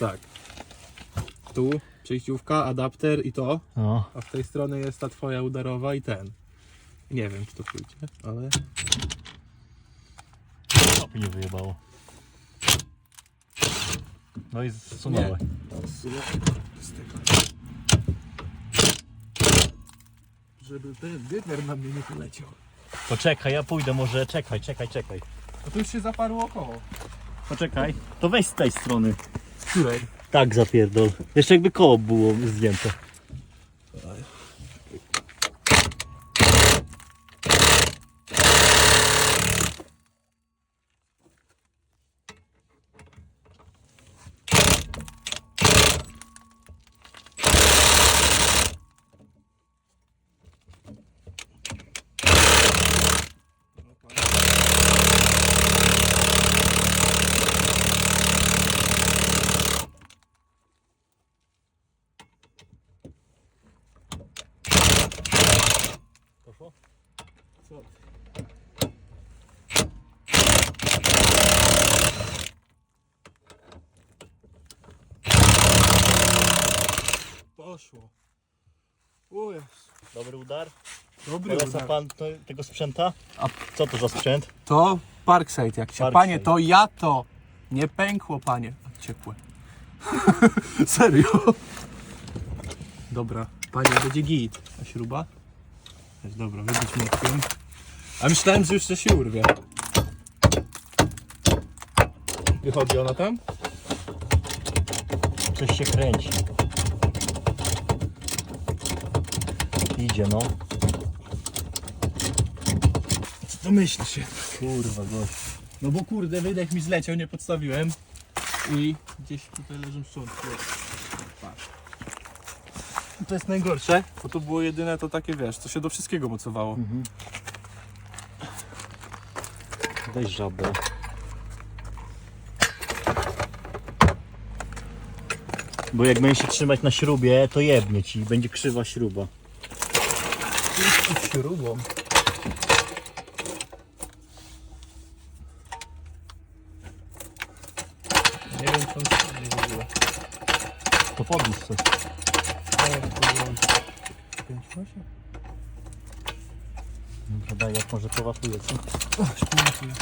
tak. Tu przejściówka, adapter i to, No. a w tej stronie jest ta twoja udarowa i ten. Nie wiem, czy to pójdzie, ale... Stopy nie wyjebało. No i zsunęły. Z tego. Żeby ten dywer na mnie nie poleciał. Poczekaj, ja pójdę może. Czekaj, czekaj, czekaj. No to już się zaparło koło. Poczekaj. To weź z tej strony. Tak zapierdol. Jeszcze jakby koło było zdjęte. Poszło. O jest. Dobry udar. Dobry Poleca udar. pan to, tego sprzęta? A co to za sprzęt? To Parkside jak się. Parkside. Panie, to ja to. Nie pękło, panie. A, Ciepłe. Serio? Dobra, panie, będzie git. A śruba? Jest dobra, wybić młotkiem. A myślałem, że jeszcze się urwie. Wychodzi ona tam? Coś się kręci. Idzie no. Domyśl się. Kurwa gość. No bo kurde, wydech mi zleciał, nie podstawiłem. I gdzieś tutaj leżą szczątki. Patrz. To jest najgorsze, bo to było jedyne to takie, wiesz, co się do wszystkiego mocowało. Mhm. Weź żabę. Bo jak będzie się trzymać na śrubie, to jebnie ci, będzie krzywa śruba. Śrubą. Nie wiem, czy on w ogóle. To podłóż coś. Dobra, daj, jak może powatuje, co? O, śpimy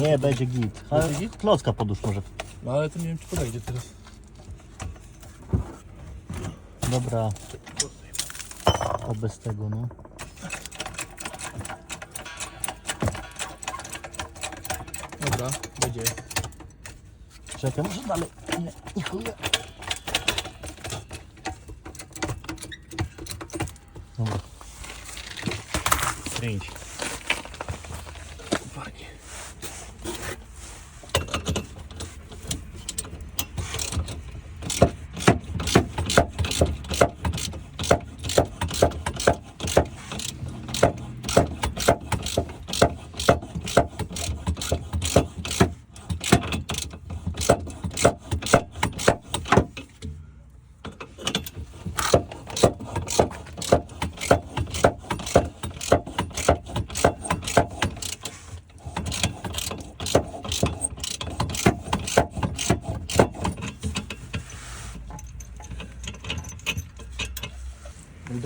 Nie, będzie git. Ale Będzie git? klocka podłóż może. No ale to nie wiem, czy podejdzie teraz. Dobra. A bez tego, no. Dobra, będzie. Czekaj, może dalej. Nie, nie chuja. Dobra. Kręć.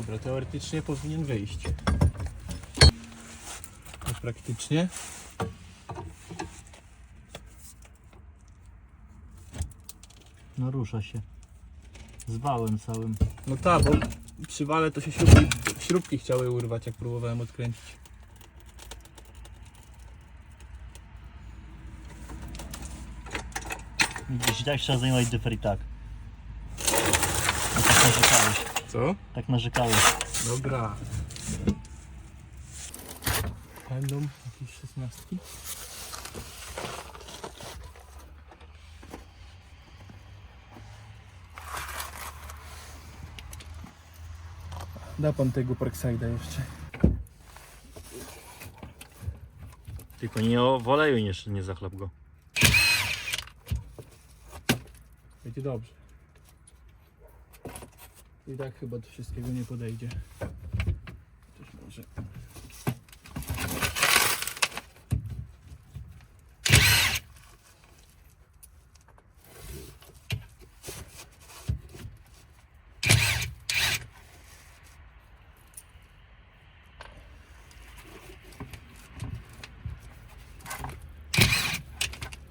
Dobra, teoretycznie powinien wyjść. A praktycznie? No rusza się. Z wałem całym. No tak, bo przy wale to się śrubki, śrubki chciały urwać, jak próbowałem odkręcić. Widzisz, i tak trzeba zajmować dyfer i tak. No tak narzekałeś. Co? Tak narzekałeś. Dobra. Będą jakieś szesnastki? Da pan tego Parkside'a jeszcze. Tylko nie o w oleju jeszcze nie zachlap go. Będzie dobrze. I tak chyba do wszystkiego nie podejdzie. Też może.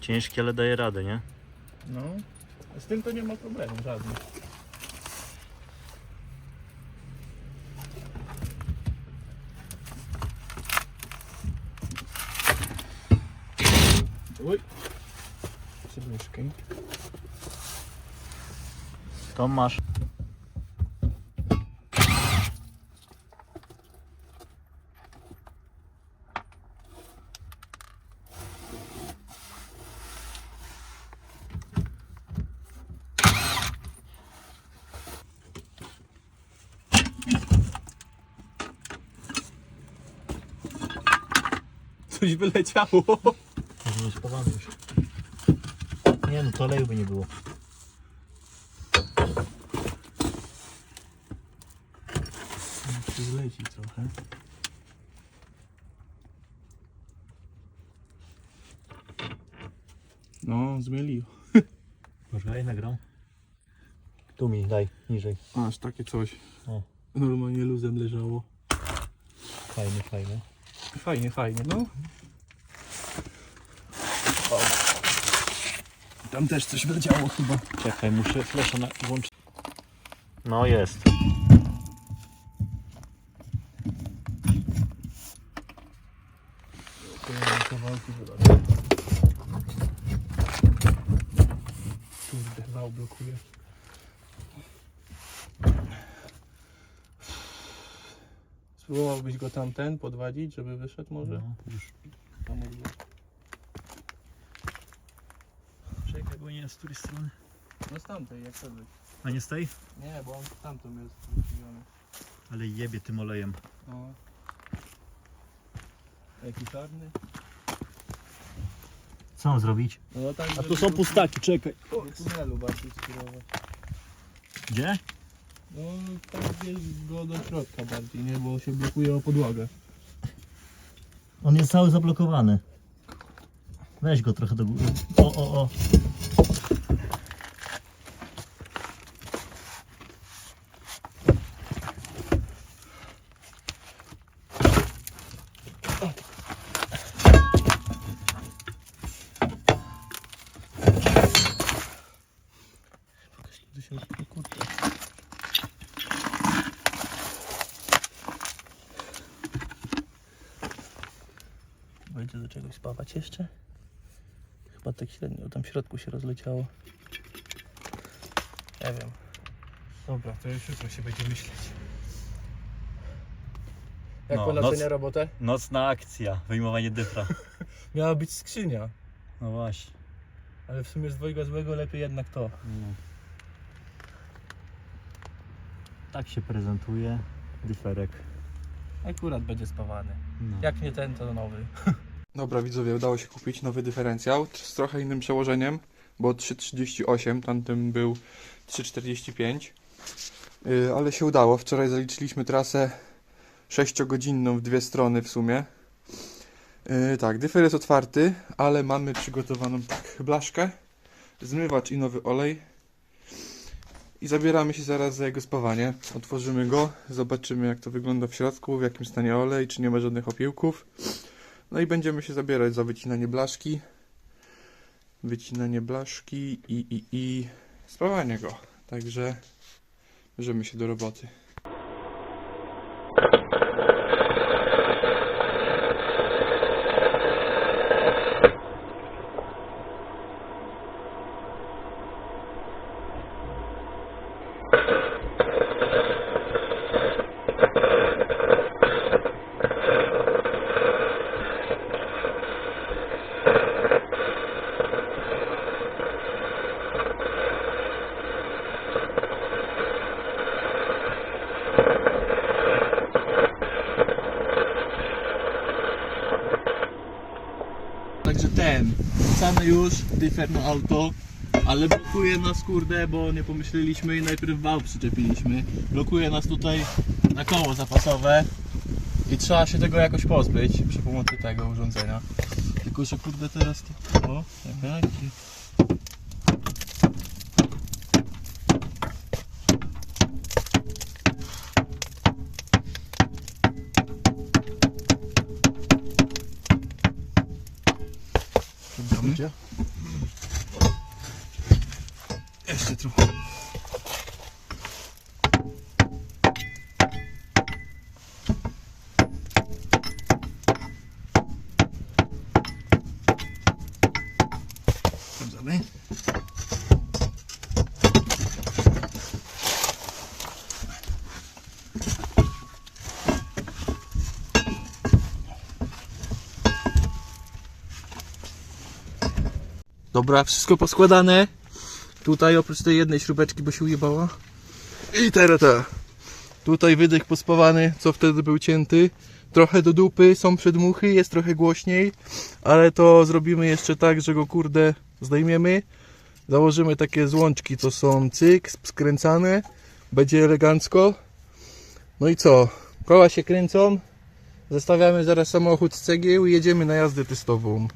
Ciężki, ale daje radę, nie? No. Z tym to nie ma problemu żadnych. Oj. Z łyżką. To masz. Coś wyleciało. Już. Nie no, to oleju by nie było. Zleci trochę. No, zmylił. Poczekaj, nagram. Tu mi daj, niżej. Aż takie coś. O. Normalnie luzem leżało. Fajny, fajny. Fajnie, fajnie, no. Tam też coś wleciało chyba. Czekaj, muszę flesza na włączyć. No jest. Kawałki wyleciały. Kurde, wał blokuje. Spróbowałbyś go tamten podwadzić, żeby wyszedł może? No, już. Tam od boku. Czekaj, bo nie z której strony. No z tamtej, jak szedłeś. A nie z tej? Nie, bo on tamtą jest. Ale jebie tym olejem. No. Jaki czarny? Co mam zrobić? No tak, A tu są pustaki, czekaj. Do tunelu bardziej skierować. Gdzie? No tak gdzieś go do środka bardziej, nie? Bo się blokuje o podłogę. On jest cały zablokowany. Weź go trochę do góry. O, o, o. Do środka, kurde. Będzie do czegoś spawać jeszcze? Chyba tak średnio, tam w środku się rozleciało. Nie wiem. Dobra, to już jutro się będzie myśleć. Jak No, pan noc- ocenia robotę? Nocna akcja, wyjmowanie dyfra. Miała być skrzynia, No właśnie. ale w sumie z dwojga złego lepiej jednak to. Tak się prezentuje dyferek. Akurat będzie spawany. No. Jak nie ten, to nowy. Dobra widzowie, udało się kupić nowy dyferencjał z trochę innym przełożeniem, bo 3,38, tamtym był 3,45, yy, ale się udało. Wczoraj zaliczyliśmy trasę 6-godzinną w dwie strony w sumie. Yy, tak, dyfer jest otwarty, ale mamy przygotowaną tak blaszkę, zmywacz i nowy olej. I zabieramy się zaraz za jego spawanie. Otworzymy go, zobaczymy jak to wygląda w środku, w jakim stanie olej, czy nie ma żadnych opiłków. No i będziemy się zabierać za wycinanie blaszki. Wycinanie blaszki i, i, i spawanie go. Także bierzemy się do roboty. Ten, wrzucamy już Differno Auto, ale blokuje nas kurde, bo nie pomyśleliśmy i najpierw wał przyczepiliśmy. Blokuje nas tutaj na koło zapasowe i trzeba się tego jakoś pozbyć przy pomocy tego urządzenia. Tylko, że kurde teraz to... O. Sprawdzamy. Dobra, wszystko poskładane. Tutaj oprócz tej jednej śrubeczki, bo się ujebała. I teraz ta. Tutaj wydech pospawany, co wtedy był cięty. Trochę do dupy, są przedmuchy, jest trochę głośniej, ale to zrobimy jeszcze tak, że go kurde zdejmiemy. Założymy takie złączki, co są cyk, skręcane. Będzie elegancko. No i co? Koła się kręcą. Zostawiamy zaraz samochód z cegieł i jedziemy na jazdę testową.